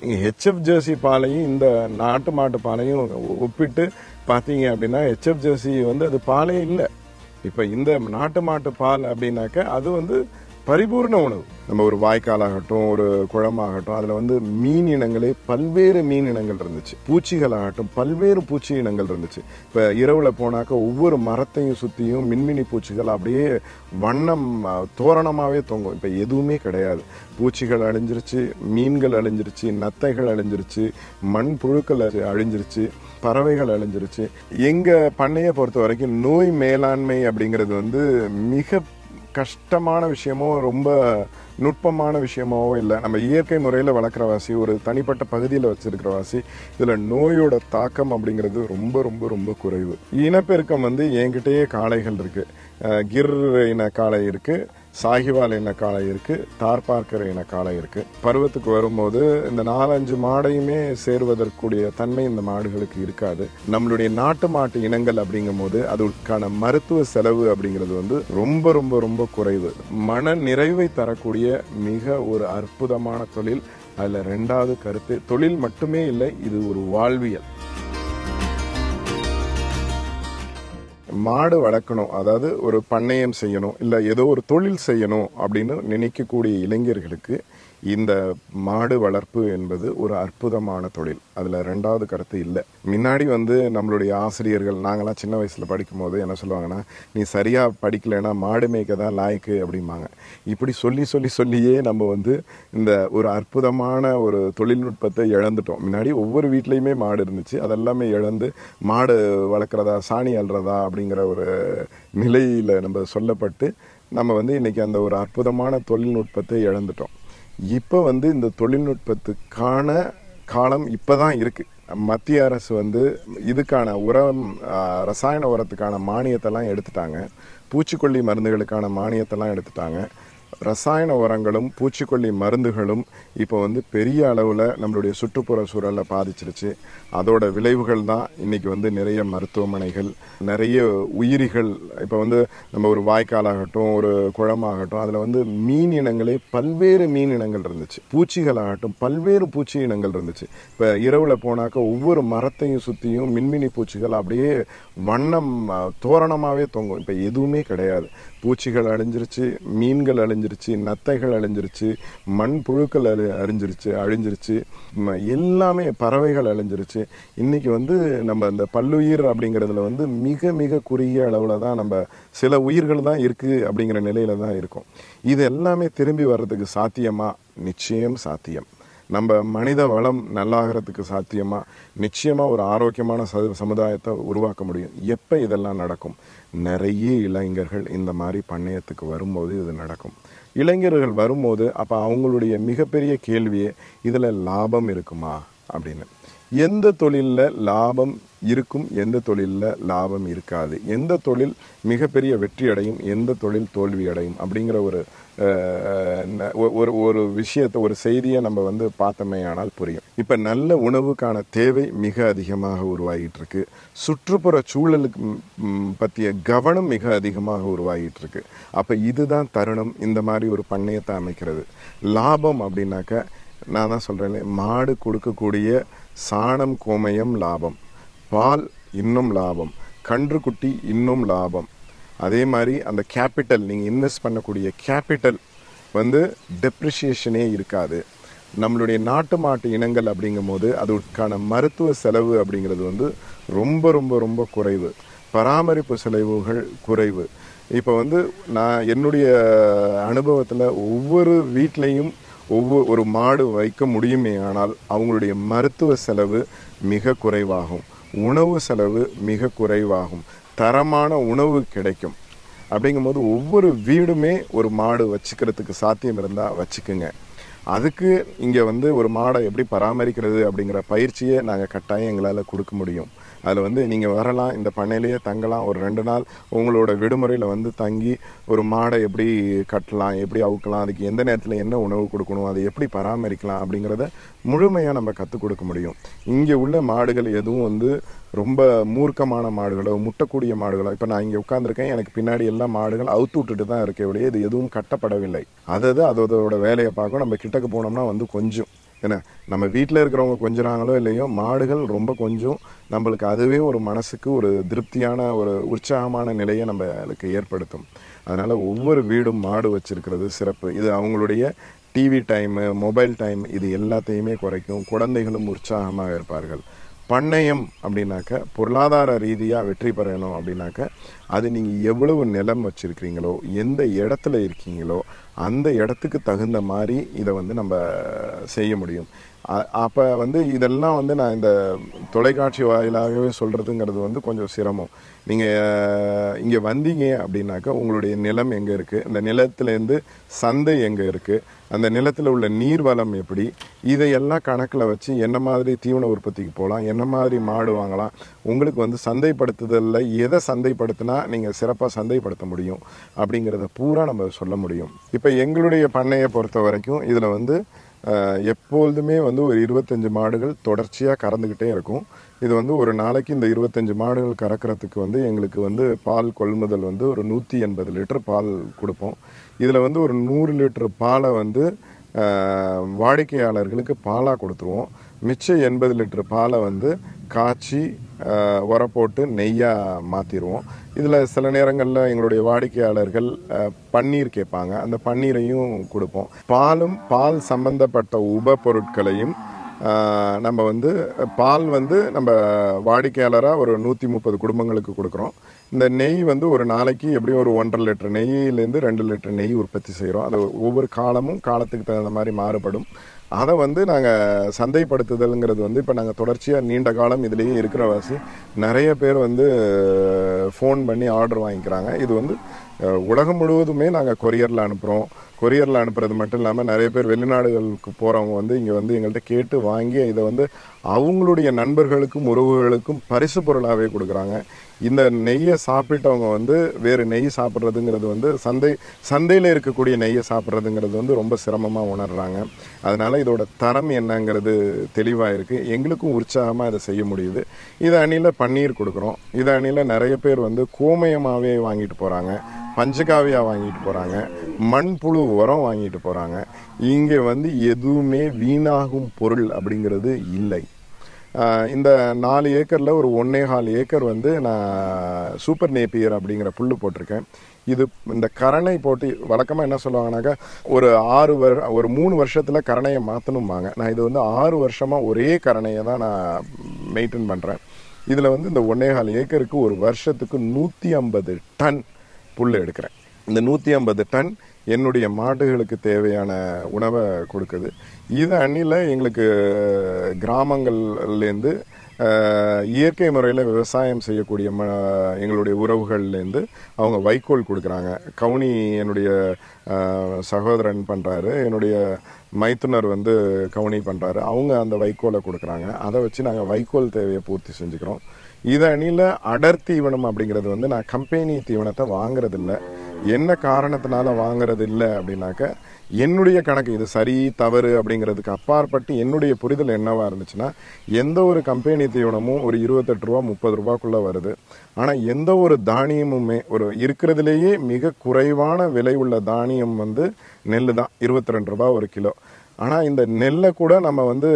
நீங்கள் HF Jersey பாலையும் இந்த நாட்டு மாட்டு பாலையும் ஒப்பிட்டு பார்த்தீங்க அப்படின்னா ஹெச்எஃப் ஜெர்சி வந்து அது பாலே இல்லை. இப்போ இந்த நாட்டு மாட்டு பால் அப்படின்னாக்க அது வந்து பரிபூர்ண உணவு. நம்ம ஒரு வாய்க்காலாகட்டும் ஒரு குளமாகட்டும் அதில் வந்து மீன் இனங்களே பல்வேறு மீன் இனங்கள் இருந்துச்சு. பூச்சிகளாகட்டும் பல்வேறு பூச்சி இனங்கள் இருந்துச்சு. இப்போ இரவில் போனாக்க ஒவ்வொரு மரத்தையும் சுற்றியும் மின்மினி பூச்சிகள் அப்படியே வண்ணம் தோரணமாகவே தொங்கும். இப்போ எதுவுமே கிடையாது. பூச்சிகள் அழிஞ்சிருச்சு மீன்கள் அழிஞ்சிருச்சு நத்தைகள் அழிஞ்சிருச்சு மண் புழுக்கள் அழி- அழிஞ்சிருச்சு பறவைகள் அழிஞ்சிருச்சு. எங்க பண்ணையை பொறுத்த வரைக்கும் நோய் மேலாண்மை அப்படிங்கிறது வந்து மிக கஷ்டமான விஷயமோ ரொம்ப நுட்பமான விஷயமோ இல்லை. நம்ம இயற்கை முறையில் வளர்க்குற வாசி ஒரு தனிப்பட்ட பகுதியில் வச்சுருக்கிற வாசி இதில் நோயோட தாக்கம் அப்படிங்கிறது ரொம்ப ரொம்ப ரொம்ப குறைவு. இனப்பெருக்கம் வந்து என்கிட்டயே காளைகள் இருக்குது கிர் இன காளை இருக்குது சாகிவால் இன காளை இருக்கு தார்பார்க்கர் இன காளை இருக்கு. பருவத்துக்கு வரும்போது இந்த நாலஞ்சு மாடையுமே சேருவதற்குரிய தன்மை இந்த மாடுகளுக்கு இருக்காது. நம்மளுடைய நாட்டு மாட்டு இனங்கள் அப்படிங்கும் போது அதற்கான மருத்துவ செலவு அப்படிங்கிறது வந்து ரொம்ப ரொம்ப ரொம்ப குறைவு. மன நிறைவை தரக்கூடிய மிக ஒரு அற்புதமான தொழில். அதுல ரெண்டாவது கருத்து தொழில் மட்டுமே இல்லை இது ஒரு வாழ்வியல். மாடு வளர்க்கணும் அதாவது ஒரு பண்ணையம் செய்யணும் இல்லை ஏதோ ஒரு தொழில் செய்யணும் அப்படின்னு நினைக்கக்கூடிய இளைஞர்களுக்கு இந்த மாடு வளர்ப்பு என்பது ஒரு அற்புதமான தொழில். அதில் ரெண்டாவது கருத்து இல்லை. முன்னாடி வந்து நம்மளுடைய ஆசிரியர்கள் நாங்களாம் சின்ன வயசில் படிக்கும்போது என்ன சொல்லுவாங்கன்னா நீ சரியாக படிக்கலைன்னா மாடு மேய்க்க தான் லாய்க்கு அப்படிம்பாங்க. இப்படி சொல்லி சொல்லி சொல்லியே நம்ம வந்து இந்த ஒரு அற்புதமான ஒரு தொழில்நுட்பத்தை இழந்துட்டோம். முன்னாடி ஒவ்வொரு வீட்லேயுமே மாடு இருந்துச்சு. அதெல்லாமே இழந்து மாடு வளர்க்குறதா சாணி அல்றதா அப்படிங்கிற ஒரு நிலையில் நம்ம சொல்லப்பட்டு நம்ம வந்து இன்றைக்கி அந்த ஒரு அற்புதமான தொழில்நுட்பத்தை இழந்துட்டோம். இப்போ வந்து இந்த தொழில்நுட்பத்துக்கான காலம் இப்போ தான் இருக்குது மத்திய அரசு வந்து இதுக்கான உரம் ரசாயன உரத்துக்கான மானியத்தெல்லாம் எடுத்துட்டாங்க. பூச்சிக்கொல்லி மருந்துகளுக்கான மானியத்தெல்லாம் எடுத்துட்டாங்க. ரசாயன உரங்களும் பூச்சிக்கொல்லி மருந்துகளும் இப்போ வந்து பெரிய அளவில் நம்மளுடைய சுற்றுப்புற சூழலை பாதிச்சிருச்சு. அதோட விளைவுகள் தான் இன்னைக்கு வந்து நிறைய மருத்துவமனைகள் நிறைய உயிரிகள் இப்போ வந்து நம்ம ஒரு வாய்க்காலாகட்டும் ஒரு குளமாகட்டும் அதில் வந்து மீன் இனங்களே பல்வேறு மீன் இனங்கள் இருந்துச்சு. பூச்சிகளாகட்டும் பல்வேறு பூச்சி இனங்கள் இருந்துச்சு. இப்போ இரவில் போனாக்க ஒவ்வொரு மரத்தையும் சுற்றியும் மின்மினி பூச்சிகள் அப்படியே வண்ணம் தோரணமாகவே தொங்கும். இப்போ எதுவுமே கிடையாது. பூச்சிகள் அழிஞ்சிருச்சு மீன்கள் அழிஞ்சிருச்சு நத்தைகள் அழிஞ்சிருச்சு மண் புழுக்கள் அழி அழிஞ்சிருச்சு அழிஞ்சிருச்சு. எல்லாமே பறவைகள் அழிஞ்சிருச்சு. இன்றைக்கி வந்து நம்ம இந்த பல்லுயிர் அப்படிங்கிறதுல வந்து மிக மிக குறுகிய அளவில் தான் நம்ம சில உயிர்கள் தான் இருக்குது அப்படிங்கிற நிலையில தான் இருக்கும். இது எல்லாமே திரும்பி வர்றதுக்கு சாத்தியமா? நிச்சயம் சாத்தியம். நம்ம மனித வளம் நல்லாகிறதுக்கு சாத்தியமாக நிச்சயமாக ஒரு ஆரோக்கியமான ச- சமுதாயத்தை உருவாக்க முடியும். எப்போ இதெல்லாம் நடக்கும்? நிறைய இளைஞர்கள் இந்த மாதிரி பண்ணையத்துக்கு வரும்போது இது நடக்கும். இளைஞர்கள் வரும்போது அப்போ அவங்களுடைய மிகப்பெரிய கேள்வியே இதில் லாபம் இருக்குமா? அப்படின்னு. எந்த தொழிலில் லாபம் இருக்கும் எந்த தொழிலில் லாபம் இருக்காது. எந்த தொழில் மிகப்பெரிய வெற்றி அடையும் எந்த தொழில் தோல்வி அடையும் அப்படிங்கிற ஒரு ஒரு ஒரு விஷயத்தை ஒரு செய்தியை நம்ம வந்து பார்த்தோமே ஆனால் புரியும். இப்போ நல்ல உணவுக்கான தேவை மிக அதிகமாக உருவாகிட்டு இருக்கு சுற்றுப்புற சூழலுக்கு பற்றிய கவனம் மிக அதிகமாக உருவாகிட்டு இருக்கு இதுதான் தருணம். இந்த மாதிரி ஒரு பண்ணையத்தை அமைக்கிறது. லாபம் அப்படின்னாக்க நான் தான் சொல்கிறேன் மாடு கொடுக்கக்கூடிய சாணம் கோமயம் லாபம். பால் இன்னும் லாபம். கன்றுக்குட்டி இன்னும் லாபம். அதே மாதிரி அந்த கேபிட்டல் நீங்கள் இன்வெஸ்ட் பண்ணக்கூடிய கேபிட்டல் வந்து டெப்ரிஷியேஷனே இருக்காது. நம்மளுடைய நாட்டு மாட்டு இனங்கள் அப்படிங்கும்போது அதற்கான மருத்துவ செலவு அப்படிங்கிறது வந்து ரொம்ப ரொம்ப ரொம்ப குறைவு. பராமரிப்பு செலவுகள் குறைவு. இப்போ வந்து நான் என்னுடைய அனுபவத்தில் ஒவ்வொரு வீட்லேயும் ஒவ்வொரு ஒரு மாடு வைக்க முடியுமே ஆனால் அவங்களுடைய மருத்துவ செலவு மிக குறைவாகும். உணவு செலவு மிக குறைவாகும். தரமான உணவு கிடைக்கும். அப்படிங்கும்போது ஒவ்வொரு வீடுமே ஒரு மாடு வச்சுக்கிறதுக்கு சாத்தியம் இருந்தால் வச்சுக்குங்க. அதுக்கு இங்கே வந்து ஒரு மாடை எப்படி பராமரிக்கிறது அப்படிங்கிற பயிற்சியை நாங்கள் கட்டாயம் எங்களால் கொடுக்க முடியும். அதில் வந்து நீங்கள் வரலாம் இந்த பண்ணையிலேயே தங்கலாம். ஒரு ரெண்டு நாள் உங்களோட விடுமுறையில் வந்து தங்கி ஒரு மாடை எப்படி கட்டலாம் எப்படி அவுக்கலாம் அதுக்கு எந்த நேரத்தில் என்ன உணவு கொடுக்கணும் அதை எப்படி பராமரிக்கலாம் அப்படிங்கிறத முழுமையாக நம்ம கற்றுக் கொடுக்க முடியும். இங்கே உள்ள மாடுகள் எதுவும் வந்து ரொம்ப மூர்க்கமான மாடுகளோ முட்டக்கூடிய மாடுகளோ இப்போ நான் இங்கே உட்காந்துருக்கேன் எனக்கு பின்னாடி எல்லா மாடுகள் அவுத்து விட்டுட்டு தான் இருக்கே இது எதுவும் கட்டப்படவில்லை. அதது அதோட வேலையை பார்க்கும். நம்ம கிட்டக்கு போனோம்னா வந்து கொஞ்சம். என்ன நம்ம வீட்டில் இருக்கிறவங்க கொஞ்சிறாங்களோ இல்லையோ மாடுகள் ரொம்ப கொஞ்சம். நம்மளுக்கு அதுவே ஒரு மனசுக்கு ஒரு திருப்தியான ஒரு உற்சாகமான நிலையை நம்மளுக்கு ஏற்படுத்தும். அதனால் ஒவ்வொரு வீடும் மாடு வச்சுருக்கிறது சிறப்பு. இது அவங்களுடைய டிவி டைமு மொபைல் டைம் இது எல்லாத்தையுமே குறைக்கும். குழந்தைகளும் உற்சாகமாக இருப்பார்கள். பண்ணையம் அப்படின்னாக்க பொருளாதார ரீதியாக வெற்றி பெறணும் அப்படின்னாக்க அது நீங்கள் எவ்வளவு நிலம் வச்சுருக்கிறீங்களோ எந்த இடத்துல இருக்கீங்களோ அந்த இடத்துக்கு தகுந்த மாதிரி இதை வந்து நம்ம செய்ய முடியும். அப்போ வந்து இதெல்லாம் வந்து நான் இந்த தொலைக்காட்சி வாயிலாகவே சொல்கிறதுங்கிறது வந்து கொஞ்சம் சிரமம். நீங்கள் இங்கே வந்தீங்க அப்படின்னாக்கா உங்களுடைய நிலம் எங்கே இருக்குது இந்த நிலத்துலேருந்து சந்தை எங்கே இருக்குது அந்த நிலத்தில் உள்ள நீர் வளம் எப்படி? இதையெல்லாம் கணக்கில் வச்சு என்ன மாதிரி தீவன உற்பத்திக்கு போகலாம்? என்ன மாதிரி மாடு வாங்கலாம்? உங்களுக்கு வந்து சந்தைப்படுத்துதலில் எதை சந்தைப்படுத்தினா நீங்கள் சிறப்பாக சந்தைப்படுத்த முடியும் அப்படிங்கிறத பூரா நம்ம சொல்ல முடியும். இப்போ எங்களுடைய பண்ணையை பொறுத்த வரைக்கும் இதில் வந்து எப்பொழுதுமே வந்து ஒரு இருபத்தஞ்சு மாடுகள் தொடர்ச்சியாக கறந்துக்கிட்டே இருக்கும். இது வந்து ஒரு நாளைக்கு இந்த இருபத்தஞ்சு மாடுகள் கறக்கிறதுக்கு வந்து எங்களுக்கு வந்து பால் கொள்முதல் வந்து ஒரு நூற்றி எண்பது லிட்டர் பால் கொடுப்போம். இதில் வந்து ஒரு நூறு லிட்டர் பாலை வந்து வாடிக்கையாளர்களுக்கு பாலாக கொடுத்துருவோம். மிச்சம் எண்பது லிட்டர் பாலை வந்து காய்ச்சி உரப்போட்டு போட்டு நெய்யாக மாற்றிடுவோம் இதில் சில நேரங்களில் எங்களுடைய வாடிக்கையாளர்கள் பன்னீர் கேட்பாங்க. அந்த பன்னீரையும் கொடுப்போம். பாலும் பால் சம்பந்தப்பட்ட உப பொருட்களையும் நம்ம வந்து பால் வந்து நம்ம வாடிக்கையாளராக ஒரு நூற்றி முப்பது குடும்பங்களுக்கு கொடுக்குறோம். இந்த நெய் வந்து ஒரு நாளைக்கு எப்படியும் ஒரு ஒன்றரை லிட்டர் நெய்யிலேருந்து ரெண்டு லிட்டர் நெய் உற்பத்தி செய்கிறோம் அது ஒவ்வொரு காலமும் காலத்துக்கு தகுந்த மாதிரி மாறுபடும். அதை வந்து நாங்கள் சந்தைப்படுத்துதல்ங்கிறது வந்து இப்போ நாங்கள் தொடர்ச்சியாக நீண்ட காலம் இதுலேயே இருக்கிறவாசி நிறைய பேர் வந்து ஃபோன் பண்ணி ஆர்டர் வாங்கிக்கிறாங்க. இது வந்து உலகம் முழுவதுமே நாங்கள் கொரியரில் அனுப்புகிறோம் கொரியரில் அனுப்புறது மட்டும் இல்லாமல் நிறைய பேர் வெளிநாடுகளுக்கு போகிறவங்க வந்து இங்கே வந்து எங்கள்கிட்ட கேட்டு வாங்கி இதை வந்து அவங்களுடைய நண்பர்களுக்கும் உறவுகளுக்கும் பரிசு பொருளாகவே கொடுக்குறாங்க. இந்த நெய்யை சாப்பிட்டவங்க வந்து வேறு நெய் சாப்பிட்றதுங்கிறது வந்து சந்தை சந்தையில் இருக்கக்கூடிய நெய்யை சாப்பிட்றதுங்கிறது வந்து ரொம்ப சிரமமாக உணர்கிறாங்க அதனால் இதோட தரம் என்னங்கிறது தெளிவாக இருக்குது எங்களுக்கும் உற்சாகமாக இதை செய்ய முடியுது. இதை அணியில் பன்னீர் கொடுக்குறோம். இதை அணியில் நிறைய பேர் வந்து கோமயமாகவே வாங்கிட்டு போகிறாங்க பஞ்சகாவியாக வாங்கிட்டு போகிறாங்க மண்புழு உரம் வாங்கிட்டு போகிறாங்க இங்கே வந்து எதுவுமே வீணாகும் பொருள் அப்படிங்கிறது இல்லை. இந்த நாலு ஏக்கரில் ஒரு ஒன்னே கால் ஏக்கர் வந்து நான் சூப்பர் நேப்பியர் அப்படிங்கிற புல் போட்டிருக்கேன். இது இந்த கரணை போட்டு வழக்கமாக என்ன சொல்லுவாங்கனாக்கா ஒரு ஆறு வர் ஒரு மூணு வருஷத்தில் கரணையை மாற்றணும்பாங்க நான் இது வந்து ஆறு வருஷமாக ஒரே கரணையை தான் நான் மெயின்டைன் பண்ணுறேன் இதில் வந்து இந்த ஒன்னே கால் ஏக்கருக்கு ஒரு வருஷத்துக்கு நூற்றி ஐம்பது டன் புல் எடுக்கிறேன். இந்த நூற்றி ஐம்பது டன் என்னுடைய மாடுகளுக்கு தேவையான உணவை கொடுக்குது. இது அன்னியில் எங்களுக்கு கிராமங்கள்லேருந்து இயற்கை முறையில் விவசாயம் செய்யக்கூடிய ம எங்களுடைய உறவுகள்லேருந்து அவங்க வைக்கோல் கொடுக்குறாங்க. கவுனி என்னுடைய சகோதரன் பண்ணுறாரு என்னுடைய மைத்துனர் வந்து கவுனி பண்ணுறாரு அவங்க அந்த வைக்கோலை கொடுக்குறாங்க. அதை வச்சு நாங்கள் வைக்கோல் தேவையை பூர்த்தி செஞ்சுக்கிறோம். இதை அணியில் அடர் தீவனம் அப்படிங்கிறது வந்து நான் கம்பெனி தீவனத்தை வாங்குறதில்ல. என்ன காரணத்தினால வாங்குறது இல்லை அப்படின்னாக்க என்னுடைய கணக்கு இது சரி தவறு அப்படிங்கிறதுக்கு அப்பாற்பட்டு என்னுடைய புரிதல் என்னவா இருந்துச்சுன்னா எந்த ஒரு கம்பெனி தீவனமும் ஒரு இருபத்தெட்டு ரூபா முப்பது ரூபாக்குள்ள வருது. ஆனால் எந்த ஒரு தானியமுமே ஒரு இருக்கிறதுலேயே மிக குறைவான விலை உள்ள தானியம் வந்து நெல் தான் இருபத்தி ரெண்டு ரூபா ஒரு கிலோ. ஆனால் இந்த நெல்லை கூட நம்ம வந்து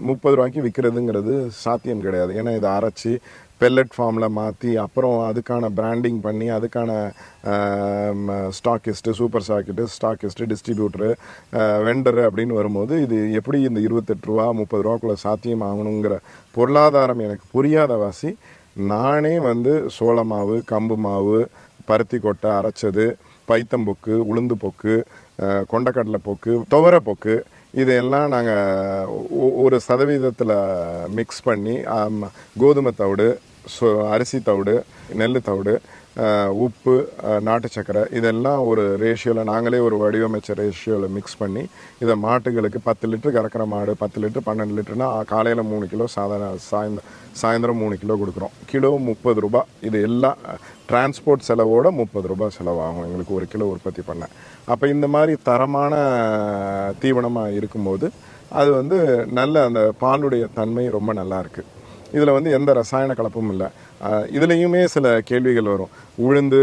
முப்பது ரூபாய்க்கு விற்கிறதுங்கிறது சாத்தியம் கிடையாது. ஏன்னா இதை அரைச்சி பெல்லட் ஃபார்மில் மாற்றி அப்புறம் அதுக்கான பிராண்டிங் பண்ணி அதுக்கான stockist super stockist stockist distributor vendor அப்படின்னு வரும்போது இது எப்படி இந்த இருபத்தெட்டு ரூபா முப்பது ரூபாக்குள்ளே சாத்தியம் ஆகணுங்கிற பொருளாதாரம் எனக்கு புரியாத வாசி நானே வந்து சோள மாவு கம்பு மாவு பருத்தி கொட்டை அரைச்சது பைத்தம்பொக்கு உளுந்து பொக்கு கொண்டக்கடலை பொக்கு துவரை பொக்கு இதையெல்லாம் நாங்கள் ஒரு சதவீதத்தில் மிக்ஸ் பண்ணி கோதுமை தவிடு ஸோ அரிசி தவிடு நெல் தவிடு உப்பு நாட்டு சக்கரை இதெல்லாம் ஒரு ரேஷியோவில் நாங்களே ஒரு வடிவமைச்ச ரேஷியோவில் மிக்ஸ் பண்ணி இதை மாட்டுகளுக்கு பத்து லிட்டர் கறக்கிற மாடு பத்து லிட்டர் பன்னெண்டு லிட்டருனா காலையில் மூணு கிலோ சாதாரண சாயந்தரம் சாயந்தரம் மூணு கிலோ கொடுக்குறோம். கிலோ முப்பது ரூபாய் இது எல்லாம் டிரான்ஸ்போர்ட் செலவோட முப்பது ரூபாய் செலவாகும். எங்களுக்கு ஒரு கிலோ உற்பத்தி பண்ண. அப்போ இந்த மாதிரி தரமான தீவனமாக இருக்கும்போது அது வந்து நல்ல அந்த பாலுடைய தன்மை ரொம்ப நல்லாயிருக்கு இதில் வந்து எந்த ரசாயன கலப்பும் இல்லை. இதுலேயுமே சில கேள்விகள் வரும். உளுந்து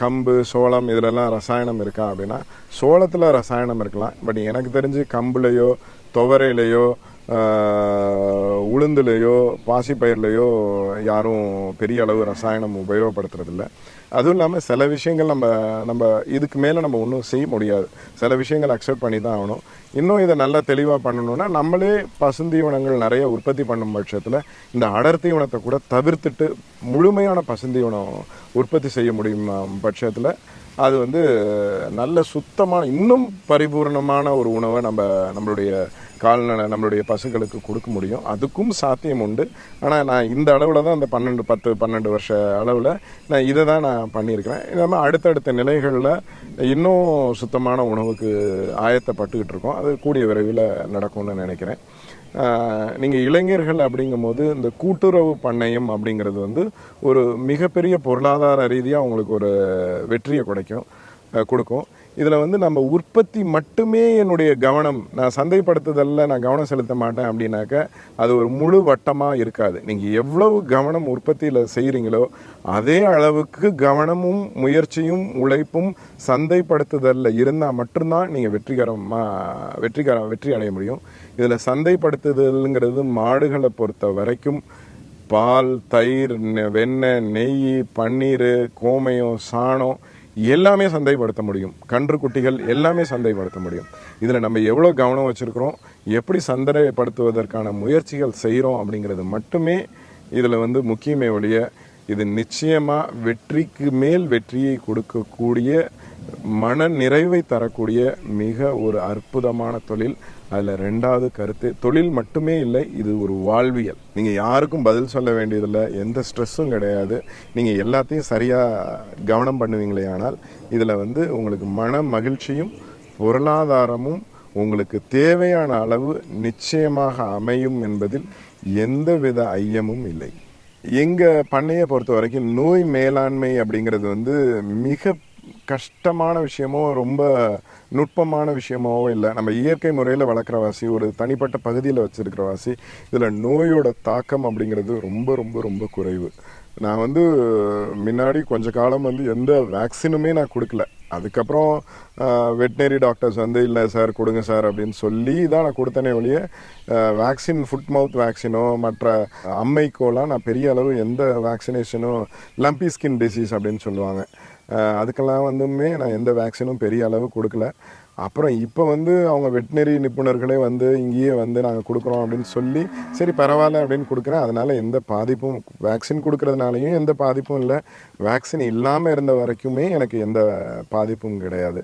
கம்பு சோளம் இதிலெல்லாம் ரசாயனம் இருக்கா அப்படின்னா சோளத்தில் ரசாயனம் இருக்கலாம். பட் எனக்கு தெரிஞ்சு கம்புலையோ துவரையிலையோ உளுந்துலேயோ உளுந்துலையோ பாசிப்பயிர்லையோ யாரும் பெரிய அளவு ரசாயனம் உபயோகப்படுத்துறதில்ல. அதுவும் இல்லாமல் சில விஷயங்கள் நம்ம நம்ம இதுக்கு மேலே நம்ம ஒன்றும் செய்ய முடியாது. சில விஷயங்கள் அக்செப்ட் பண்ணி தான் ஆகணும். இன்னும் இதை நல்லா தெளிவாக பண்ணணும்னா நம்மளே பசுந்தீவனங்கள் நிறைய உற்பத்தி பண்ணும் பட்சத்தில் இந்த அடர்த்தீவனத்தை கூட தவிர்த்துட்டு முழுமையான பசுந்தீவனம் உற்பத்தி செய்ய முடியும் பட்சத்தில் அது வந்து நல்ல சுத்தமான இன்னும் பரிபூர்ணமான ஒரு உணவை நம்ம நம்மளுடைய கால்நடை நம்மளுடைய பசுக்களுக்கு கொடுக்க முடியும். அதுக்கும் சாத்தியம் உண்டு. ஆனால் நான் இந்த அளவில் தான் அந்த பன்னெண்டு பத்து பன்னெண்டு வருஷ அளவில் நான் இதை தான் நான் பண்ணியிருக்கிறேன். இல்லாமல் அடுத்தடுத்த நிலைகளில் இன்னும் சுத்தமான உணவுக்கு ஆயத்தப்பட்டுக்கிட்டு இருக்கோம். அது கூடிய விரைவில் நடக்கும்னு நினைக்கிறேன். நீங்கள் இளைஞர்கள் அப்படிங்கும்போது இந்த கூட்டுறவு பண்ணையம் அப்படிங்கிறது வந்து ஒரு மிகப்பெரிய பொருளாதார ரீதியாக அவங்களுக்கு ஒரு வெற்றியை கிடைக்கும் கொடுக்கும். இதில் வந்து நம்ம உற்பத்தி மட்டுமே என்னுடைய கவனம். நான் சந்தைப்படுத்துதலில் நான் கவனம் செலுத்த மாட்டேன் அப்படின்னாக்க அது ஒரு முழு வட்டமாக இருக்காது. நீங்கள் எவ்வளவு கவனம் உற்பத்தியில் செய்கிறீங்களோ அதே அளவுக்கு கவனமும் முயற்சியும் உழைப்பும் சந்தைப்படுத்துதலில் இருந்தால் மட்டும்தான் நீங்கள் வெற்றிகரமாக வெற்றிகரம் வெற்றி அடைய முடியும். இதில் சந்தைப்படுத்துதல்ங்கிறது மாடுகளை பொறுத்த வரைக்கும் பால் தயிர் வெண்ணெய் நெய் பன்னீர் கோமயம் சாணம் எல்லாமே சந்தைப்படுத்த முடியும். கன்று குட்டிகள் எல்லாமே சந்தைப்படுத்த முடியும். இதில் நம்ம எவ்வளோ கவனம் வச்சுருக்கிறோம்? எப்படி சந்தைப்படுத்துவதற்கான முயற்சிகள் செய்கிறோம் அப்படிங்கிறது மட்டுமே இதில் வந்து முக்கியமே ஒழிய இது நிச்சயமாக வெற்றிக்கு மேல் வெற்றியை கொடுக்கக்கூடிய மன நிறைவை தரக்கூடிய மிக ஒரு அற்புதமான தொழில். அதில் ரெண்டாவது கருத்து தொழில் மட்டுமே இல்லை இது ஒரு வாழ்வியல். நீங்கள் யாருக்கும் பதில் சொல்ல வேண்டியதில்லை எந்த ஸ்ட்ரெஸ்ஸும் கிடையாது. நீங்கள் எல்லாத்தையும் சரியாக கவனம் பண்ணுவீங்களே ஆனால் இதில் வந்து உங்களுக்கு மன மகிழ்ச்சியும் பொருளாதாரமும் உங்களுக்கு தேவையான அளவு நிச்சயமாக அமையும் என்பதில் எந்தவித ஐயமும் இல்லை. எங்கள் பண்ணையை பொறுத்த வரைக்கும் நோய் மேலாண்மை அப்படிங்கிறது வந்து மிக கஷ்டமான விஷயமோ ரொம்ப நுட்பமான விஷயமோ இல்லை. நம்ம இயற்கை முறையில் வளர்க்குற வாசி ஒரு தனிப்பட்ட பகுதியில் வச்சுருக்கிற வாசி இதில் நோயோட தாக்கம் அப்படிங்கிறது ரொம்ப ரொம்ப ரொம்ப குறைவு. நான் வந்து முன்னாடி கொஞ்ச காலம் வந்து எந்த வேக்சினுமே நான் கொடுக்கல. அதுக்கப்புறம் வெட்டினரி டாக்டர்ஸ் வந்து இல்லை சார் கொடுங்க சார் அப்படின்னு சொல்லி தான் நான் கொடுத்தனே ஒழிய வேக்சின் ஃபுட் மவுத் வேக்சினோ மற்ற அம்மைக்கோலாம் நான் பெரிய அளவு எந்த வேக்சினேஷனும் லம்பி ஸ்கின் டிசீஸ் அப்படின்னு சொல்லுவாங்க. அதுக்கெல்லாம் வந்துமே நான் எந்த வேக்சினும் பெரிய அளவு கொடுக்கல. அப்புறம் இப்போ வந்து அவங்க வெட்டினரி நிபுணர்களே வந்து இங்கேயே வந்து நாங்கள் கொடுக்குறோம் அப்படின்னு சொல்லி சரி பரவாயில்ல அப்படின்னு கொடுக்குறேன். அதனால எந்த பாதிப்பும் வேக்சின் கொடுக்குறதுனாலையும் எந்த பாதிப்பும் இல்லை. வேக்சின் இல்லாமல் இருந்த வரைக்குமே எனக்கு எந்த பாதிப்பும் கிடையாது.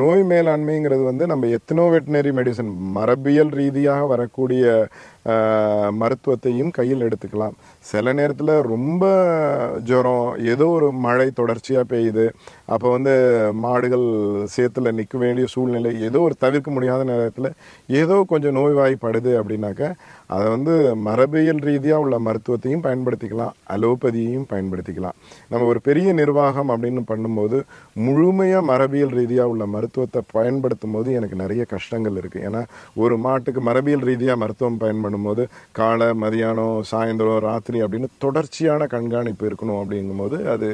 நோய் மேலாண்மைங்கிறது வந்து நம்ம எத்தனோ வெட்டினரி மெடிசன் மரபியல் ரீதியாக வரக்கூடிய மருத்துவத்தையும் கையில் எடுத்துக்கலாம். சில நேரத்தில் ரொம்ப ஜுரம் ஏதோ ஒரு மழை தொடர்ச்சியாக பெய்யுது. அப்போ வந்து மாடுகள் சேத்துல நிற்க வேண்டிய சூழ்நிலை ஏதோ ஒரு தவிர்க்க முடியாத நேரத்தில் ஏதோ கொஞ்சம் நோய்வாய்ப்படுது அப்படின்னாக்க அதை வந்து மரபியல் ரீதியாக உள்ள மருத்துவத்தையும் பயன்படுத்திக்கலாம் அலோபதியையும் பயன்படுத்திக்கலாம். நம்ம ஒரு பெரிய நிர்வாகம் அப்படின்னு பண்ணும்போது முழுமையாக மரபியல் ரீதியாக உள்ள மருத்துவத்தை பயன்படுத்தும் போது எனக்கு நிறைய கஷ்டங்கள் இருக்குது ஏன்னா ஒரு மாட்டுக்கு மரபியல் ரீதியாக மருத்துவம் பயன்படும்போது காலை மதியானம் சாயந்தரம் ராத்திரி அப்படின்னு தொடர்ச்சியான கண்காணிப்பு இருக்கணும் அப்படிங்கும்போது அது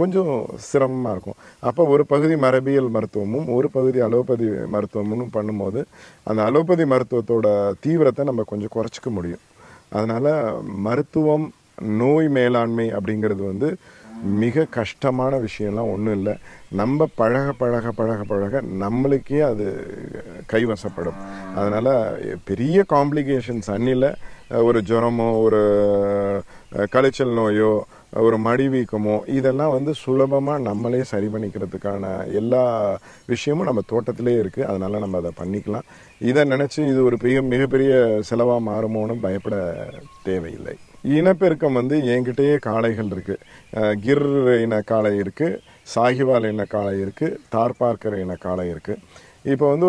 கொஞ்சம் சிரமமாக இருக்கும். அப்போ ஒரு பகுதி மரபியல் மருத்துவமும் ஒரு பகுதி அலோபதி மருத்துவமும் பண்ணும்போது அந்த அலோபதி மருத்துவத்தோட தீவிரத்தை நம்ம கொஞ்சம் குறைச்சிக்க முடியும். அதனால் மருத்துவம் நோய் மேலாண்மை அப்படிங்கிறது வந்து மிக கஷ்டமான விஷயம்லாம் ஒன்றும் இல்லை. நம்ம பழக பழக பழக பழக நம்மளுக்கே அது கைவசப்படும். அதனால் பெரிய காம்ப்ளிகேஷன்ஸ் அன்னில ஒரு ஜுரமோ ஒரு களைச்சல் நோயோ ஒரு மடி வீக்கமோ இதெல்லாம் வந்து சுலபமாக நம்மளே சரி பண்ணிக்கிறதுக்கான எல்லா விஷயமும் நம்ம தோட்டத்திலே இருக்குது அதனால் நம்ம அதை பண்ணிக்கலாம். இதை நினச்சி இது ஒரு பெரிய மிகப்பெரிய செலவாக மாறுமோன்னு பயப்பட தேவையில்லை. இனப்பெருக்கம் வந்து என்கிட்டயே காளைகள் இருக்குது கிர் இன காளை இருக்குது சாகிவால் இன காளை இருக்குது தார்பார்க்கர் இன காளை இருக்குது இப்போ வந்து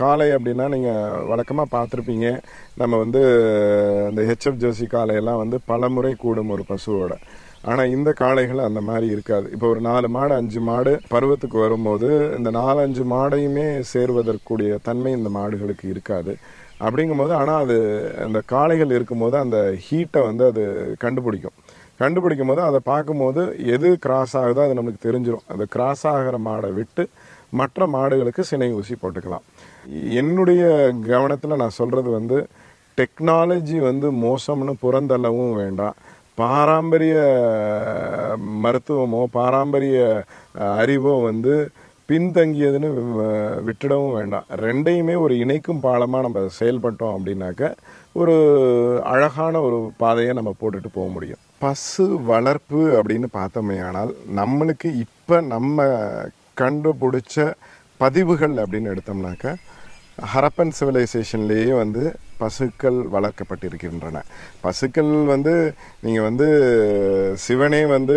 காளை அப்படின்னா நீங்கள் வழக்கமாக பார்த்துருப்பீங்க. நம்ம வந்து இந்த ஹெச்எஃப் ஜெர்சி காளையெல்லாம் வந்து பல முறை கூடும் ஒரு பசுவோட. ஆனால் இந்த காளைகள் அந்த மாதிரி இருக்காது. இப்போ ஒரு நாலு மாடு அஞ்சு மாடு பருவத்துக்கு வரும்போது இந்த நாலஞ்சு மாடையுமே சேர்வதற்குரிய தன்மை இந்த மாடுகளுக்கு இருக்காது. அப்படிங்கும்போது ஆனால் அது அந்த காளைகள் இருக்கும்போது அந்த ஹீட்டை வந்து அது கண்டுபிடிக்கும். கண்டுபிடிக்கும் போது அதை பார்க்கும்போது எது கிராஸ் ஆகுதோ அது நம்மளுக்கு தெரிஞ்சிடும் அந்த கிராஸ் ஆகிற மாடை விட்டு மற்ற மாடுகளுக்கு சினை ஊசி போட்டுக்கலாம். என்னுடைய கவனத்தில் நான் சொல்கிறது வந்து டெக்னாலஜி வந்து மோசம்னு புறந்தள்ளவும் வேண்டாம். பாரம்பரிய மருத்துவமோ பாரம்பரிய அறிவோ வந்து பின்தங்கியதுன்னு விட்டுடவும் வேண்டாம். ரெண்டையுமே ஒரு இணைக்கும் பாலமாக நம்ம செயல்பட்டோம் அப்படின்னாக்க ஒரு அழகான ஒரு பாதையை நம்ம போட்டுட்டு போக முடியும். பசு வளர்ப்பு அப்படின்னு பார்த்தோமே ஆனால் நம்மளுக்கு இப்போ நம்ம கண்டுபிடிச்ச பதிவுகள் அப்படின்னு எடுத்தோம்னாக்க ஹரப்பன் சிவிலைசேஷன்லேயே வந்து பசுக்கள் வளர்க்கப்பட்டிருக்கின்றன. பசுக்கள் வந்து நீங்கள் வந்து சிவனே வந்து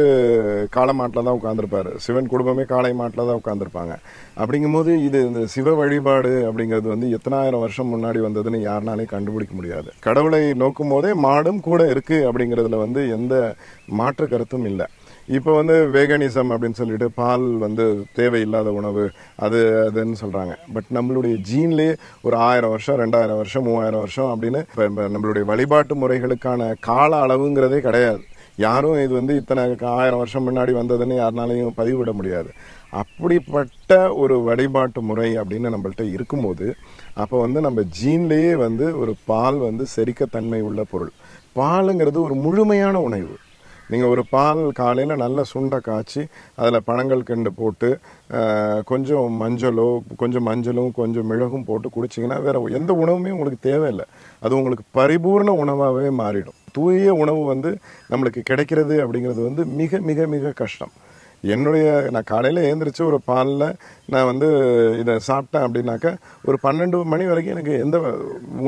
காளை மாட்டில் தான் உட்காந்துருப்பாரு சிவன் குடும்பமே காளை மாட்டில் தான் உட்காந்துருப்பாங்க அப்படிங்கும்போது இது இந்த சிவ வழிபாடு அப்படிங்கிறது வந்து எத்தனாயிரம் வருஷம் முன்னாடி வந்ததுன்னு யாருனாலே கண்டுபிடிக்க முடியாது. கடவுளை நோக்கும் போதே மாடும் கூட இருக்குது அப்படிங்கிறதுல வந்து எந்த மாற்று கருத்தும் இல்லை. இப்போ வந்து வேகனிசம் அப்படின்னு சொல்லிட்டு பால் வந்து தேவையில்லாத உணவு அது அதுன்னு சொல்கிறாங்க பட் நம்மளுடைய ஜீன்லேயே ஒரு ஆயிரம் வருஷம் ரெண்டாயிரம் வருஷம் மூவாயிரம் வருஷம் அப்படின்னு இப்போ நம்மளுடைய வழிபாட்டு முறைகளுக்கான கால அளவுங்கிறதே கிடையாது. யாரும் இது வந்து இத்தனை ஆயிரம் வருஷம் முன்னாடி வந்ததுன்னு யாருனாலையும் பதிவிட முடியாது. அப்படிப்பட்ட ஒரு வழிபாட்டு முறை அப்படின்னு நம்மள்கிட்ட இருக்கும்போது அப்போ வந்து நம்ம ஜீன்லேயே வந்து ஒரு பால் வந்து செரிக்கத்தன்மை உள்ள பொருள். பாலுங்கிறது ஒரு முழுமையான உணவு. நீங்கள் ஒரு பால் காலையில் நல்ல சுண்டை காய்ச்சி அதில் பனங்கள் கண்டு போட்டு கொஞ்சம் மஞ்சளோ கொஞ்சம் மஞ்சளும் கொஞ்சம் மிளகும் போட்டு குடிச்சிங்கன்னா வேறு எந்த உணவுமே உங்களுக்கு தேவையில்லை. அது உங்களுக்கு பரிபூர்ண உணவாகவே மாறிடும். தூய உணவு வந்து நம்மளுக்கு கிடைக்கிறது அப்படிங்கிறது வந்து மிக மிக மிக கஷ்டம். என்னுடைய நான் காலையில் எழுந்திரிச்சு ஒரு பாலில் நான் வந்து இதை சாப்பிட்டேன் அப்படின்னாக்கா ஒரு பன்னெண்டு மணி வரைக்கும் எனக்கு எந்த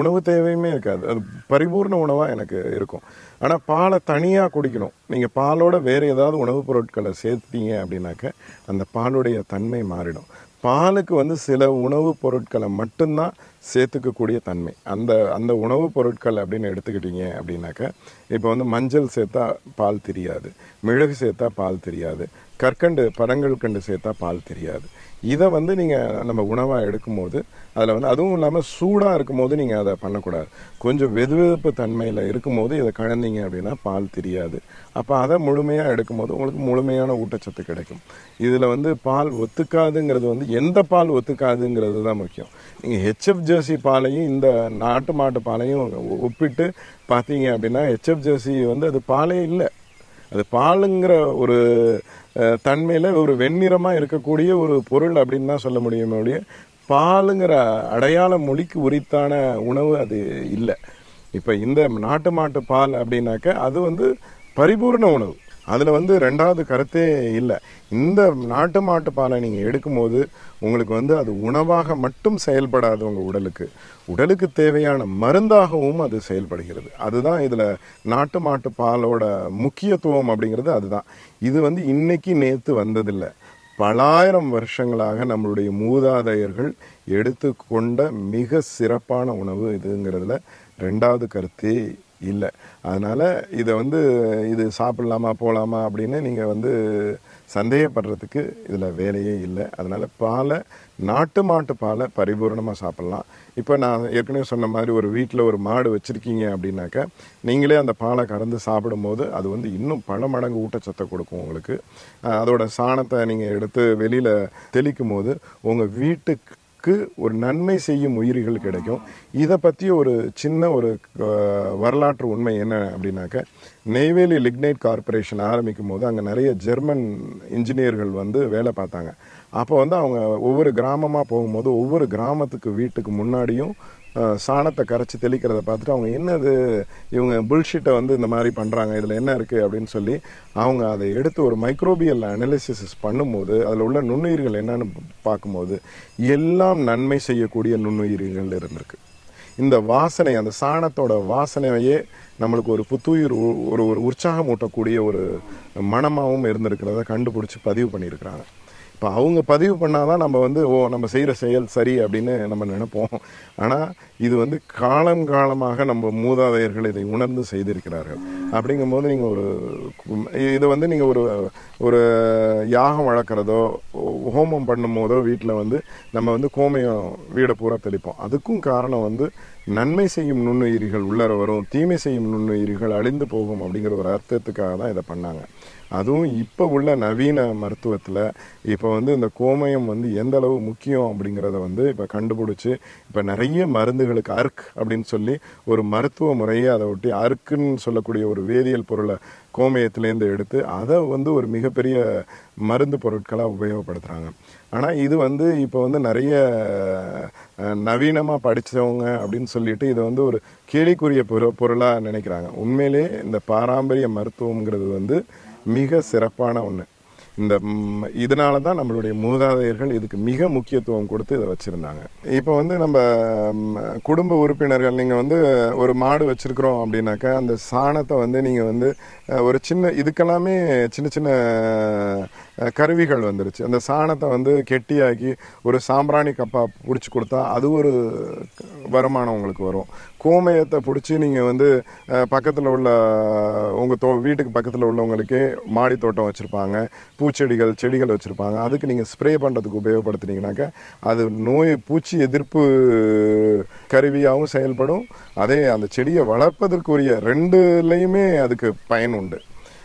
உணவு தேவையுமே இருக்காது. அது பரிபூர்ண உணவாக எனக்கு இருக்கும். ஆனால் பாலை தனியாக குடிக்கணும். நீங்கள் பாலோட வேறு ஏதாவது உணவுப் பொருட்களை சேர்த்தீங்க அப்படின்னாக்க அந்த பாலுடைய தன்மை மாறிடும். பாலுக்கு வந்து சில உணவுப் பொருட்களை மட்டும்தான் சேர்த்துக்கக்கூடிய தன்மை. அந்த அந்த உணவுப் பொருட்கள் அப்படின்னு எடுத்துக்கிட்டீங்க அப்படின்னாக்க இப்போ வந்து மஞ்சள் சேர்த்தா பால் தெரியாது. மிளகு சேர்த்தா பால் தெரியாது. கற்கண்டு பழங்கள் கண்டு சேர்த்தா பால் தெரியாது. இதை வந்து நீங்கள் நம்ம உணவாக எடுக்கும்போது அதில் வந்து அதுவும் இல்லாமல் சூடாக இருக்கும்போது நீங்கள் அதை பண்ணக்கூடாது. கொஞ்சம் வெதுவெதுப்பு தன்மையில் இருக்கும்போது இதை கலந்தீங்க அப்படின்னா பால் தெரியாது. அப்போ அதை முழுமையாக எடுக்கும்போது உங்களுக்கு முழுமையான ஊட்டச்சத்து கிடைக்கும். இதில் வந்து பால் ஒத்துக்காதுங்கிறது வந்து எந்த பால் ஒத்துக்காதுங்கிறது தான் முக்கியம். நீங்கள் ஹெச்எஃப் ஜெர்சி பாலையும் இந்த நாட்டு மாட்டு பாலையும் ஒப்பிட்டு பார்த்தீங்க அப்படின்னா ஹெச்எஃப் ஜெர்சி வந்து அது பாலே இல்லை. அது பாலுங்கிற ஒரு தன்மையில் ஒரு வெண்ணிறமாக இருக்கக்கூடிய ஒரு பொருள் அப்படின்னு தான் சொல்ல முடியுமே ஒழிய பாலுங்கிற அடையாள மொழிக்கு உரித்தான உணவு அது இல்லை. இப்போ இந்த நாட்டு மாட்டு பால் அப்படின்னாக்க அது வந்து பரிபூர்ண உணவு. அதில் வந்து ரெண்டாவது கருத்தே இல்லை. இந்த நாட்டு மாட்டு பாலை நீங்கள் எடுக்கும்போது உங்களுக்கு வந்து அது உணவாக மட்டும் செயல்படாது உங்கள் உடலுக்கு. உடலுக்கு தேவையான மருந்தாகவும் அது செயல்படுகிறது. அதுதான் இதில் நாட்டு மாட்டு பாலோட முக்கியத்துவம் அப்படிங்கிறது அதுதான். இது வந்து இன்னைக்கு நேற்று வந்ததில்லை. பலாயிரம் வருஷங்களாக நம்மளுடைய மூதாதையர்கள் எடுத்துக்கொண்ட மிக சிறப்பான உணவு இதுங்கிறதுல ரெண்டாவது கருத்தே இல்லை. அதனால் இதை வந்து இது சாப்பிட்லாமா போகலாமா அப்படின்னு நீங்கள் வந்து சந்தேகப்படுறதுக்கு இதில் வேலையே இல்லை. அதனால் பாலை நாட்டு மாட்டு பாலை பரிபூர்ணமாக சாப்பிட்லாம். இப்போ நான் ஏற்கனவே சொன்ன மாதிரி ஒரு வீட்டில் ஒரு மாடு வச்சுருக்கீங்க அப்படின்னாக்கா நீங்களே அந்த பாலை கறந்து சாப்பிடும்போது அது வந்து இன்னும் பல மடங்கு ஊட்டச்சத்தை கொடுக்கும் உங்களுக்கு. அதோட சாணத்தை நீங்கள் எடுத்து வெளியில் தெளிக்கும் போது உங்கள் வீட்டு நமக்கு ஒரு நன்மை செய்யும் உயிரிகள் கிடைக்கும். இதை பற்றி ஒரு சின்ன ஒரு வரலாற்று உண்மை என்ன அப்படின்னாக்க நெய்வேலி லிக்னைட் கார்ப்பரேஷன் ஆரம்பிக்கும் போது அங்கே நிறைய ஜெர்மன் இன்ஜினியர்கள் வந்து வேலை பார்த்தாங்க. அப்போ வந்து அவங்க ஒவ்வொரு கிராமமாக போகும்போது ஒவ்வொரு கிராமத்துக்கு வீட்டுக்கு முன்னாடியும் சாணத்தை கரைச்சி தெளிக்கிறத பார்த்துட்டு அவங்க என்னது இவங்க புல்ஷிட்டை வந்து இந்த மாதிரி பண்ணுறாங்க இதில் என்ன இருக்குது அப்படின்னு சொல்லி அவங்க அதை எடுத்து ஒரு மைக்ரோபியல் அனாலிசிஸ் பண்ணும்போது அதில் உள்ள நுண்ணுயிர்கள் என்னன்னு பார்க்கும்போது எல்லாம் நன்மை செய்யக்கூடிய நுண்ணுயிர்கள் இருந்திருக்கு. இந்த வாசனை அந்த சாணத்தோட வாசனையே நம்மளுக்கு ஒரு புத்துயிர் உ- ஒரு ஒரு உற்சாகம் ஊட்டக்கூடிய ஒரு மனமாகவும் இருந்திருக்கிறத கண்டுபிடிச்சி பதிவு பண்ணியிருக்கிறாங்க. இப்போ அவங்க பதிவு பண்ணாதான் நம்ம வந்து ஓ நம்ம செய்கிற செயல் சரி அப்படின்னு நம்ம நினைப்போம். ஆனால் இது வந்து காலம் காலமாக நம்ம மூதாதையர்கள் இதை உணர்ந்து செய்திருக்கிறார்கள். அப்படிங்கும்போது நீங்கள் ஒரு இது வந்து நீங்கள் ஒரு ஒரு யாகம் வளர்க்குறதோ ஹோமம் பண்ணும்போதோ வீட்டில் வந்து நம்ம வந்து கோமயம் வீடை பூரா தெளிப்போம். அதுக்கும் காரணம் வந்து நன்மை செய்யும் நுண்ணுயிரிகள் உள்ளர வரும் தீமை செய்யும் நுண்ணுயிரிகள் அழிந்து போகும் அப்படிங்கிற ஒரு அர்த்தத்துக்காக தான் இதை பண்ணாங்க. அதுவும் இப்போ உள்ள நவீன மருத்துவத்தில் இப்போ வந்து இந்த கோமயம் வந்து எந்த அளவு முக்கியம் அப்படிங்கிறத வந்து இப்போ கண்டுபிடிச்சி இப்போ நிறைய மருந்துகளுக்கு அர்க் அப்படின்னு சொல்லி ஒரு மருத்துவ முறையை அதை ஒட்டி அர்க்குன்னு சொல்லக்கூடிய ஒரு வேதியியல் பொருளை கோமயத்திலேருந்து எடுத்து அதை வந்து ஒரு மிகப்பெரிய மருந்து பொருட்களாக உபயோகப்படுத்துகிறாங்க ஆனால் இது வந்து இப்போ வந்து நிறைய நவீனமாக படித்தவங்க அப்படின்னு சொல்லிட்டு இதை வந்து ஒரு கேலிக்குரிய பொரு பொருளாக நினைக்கிறாங்க. உண்மையிலே இந்த பாரம்பரிய மருத்துவங்கிறது வந்து மிக சிறப்பான ஒன்று இந்த இதனால தான் நம்மளுடைய மூதாதையர்கள் இதுக்கு மிக முக்கியத்துவம் கொடுத்து இதை வச்சுருந்தாங்க. இப்போ வந்து நம்ம குடும்ப உறுப்பினர்கள் நீங்கள் வந்து ஒரு மாடு வச்சுருக்குறோம் அப்படின்னாக்கா அந்த சாணத்தை வந்து நீங்கள் வந்து ஒரு சின்ன இதுக்கெல்லாமே சின்ன சின்ன கருவிகள் வந்துருச்சு. அந்த சாணத்தை வந்து கெட்டியாக்கி ஒரு சாம்பிராணி கப்பா பிடிச்சி கொடுத்தா அது ஒரு வருமானம் உங்களுக்கு வரும். கோமயத்தை பிடிச்சி நீங்கள் வந்து பக்கத்தில் உள்ள உங்கள் தோ வீட்டுக்கு பக்கத்தில் உள்ளவங்களுக்கே மாடி தோட்டம் வச்சுருப்பாங்க. பூச்செடிகள் செடிகள் வச்சுருப்பாங்க. அதுக்கு நீங்கள் ஸ்ப்ரே பண்ணுறதுக்கு உபயோகப்படுத்துனீங்கனாக்கா அது நோய் பூச்சி எதிர்ப்பு கருவியாகவும் செயல்படும். அதே அந்த செடியை வளர்ப்பதற்குரிய ரெண்டுலேயுமே அதுக்கு பயன் உண்டு.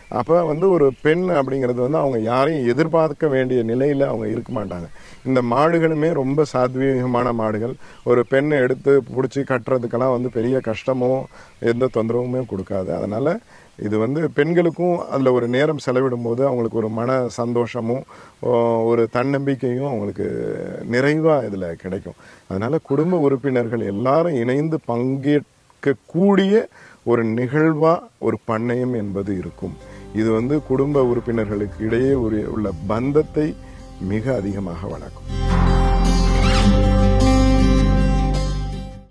அப்போ வந்து ஒரு பெண் அப்படிங்கிறது வந்து அவங்க யாரையும் எதிர்பார்க்க வேண்டிய நிலையில் அவங்க இருக்க மாட்டாங்க. இந்த மாடுகளுமே ரொம்ப சாத்வீகமான மாடுகள். ஒரு பெண்ணை எடுத்து பிடிச்சி கட்டுறதுக்கெல்லாம் வந்து பெரிய கஷ்டமோ எந்த தொந்தரவுமே கொடுக்காது. அதனால் இது வந்து பெண்களுக்கும் அதில் ஒரு நேரம் செலவிடும் போது அவங்களுக்கு ஒரு மன சந்தோஷமும் ஒரு தன்னம்பிக்கையும் அவங்களுக்கு நிறைவாக இதில் கிடைக்கும். அதனால் குடும்ப உறுப்பினர்கள் எல்லாரும் இணைந்து பங்கேற்கக்கூடிய ஒரு நிகழ்வாக ஒரு பண்ணையம் என்பது இருக்கும். இது வந்து குடும்ப உறுப்பினர்களுக்கு இடையே உள்ள பந்தத்தை மிக அதிகமாக வளர்க்கும்.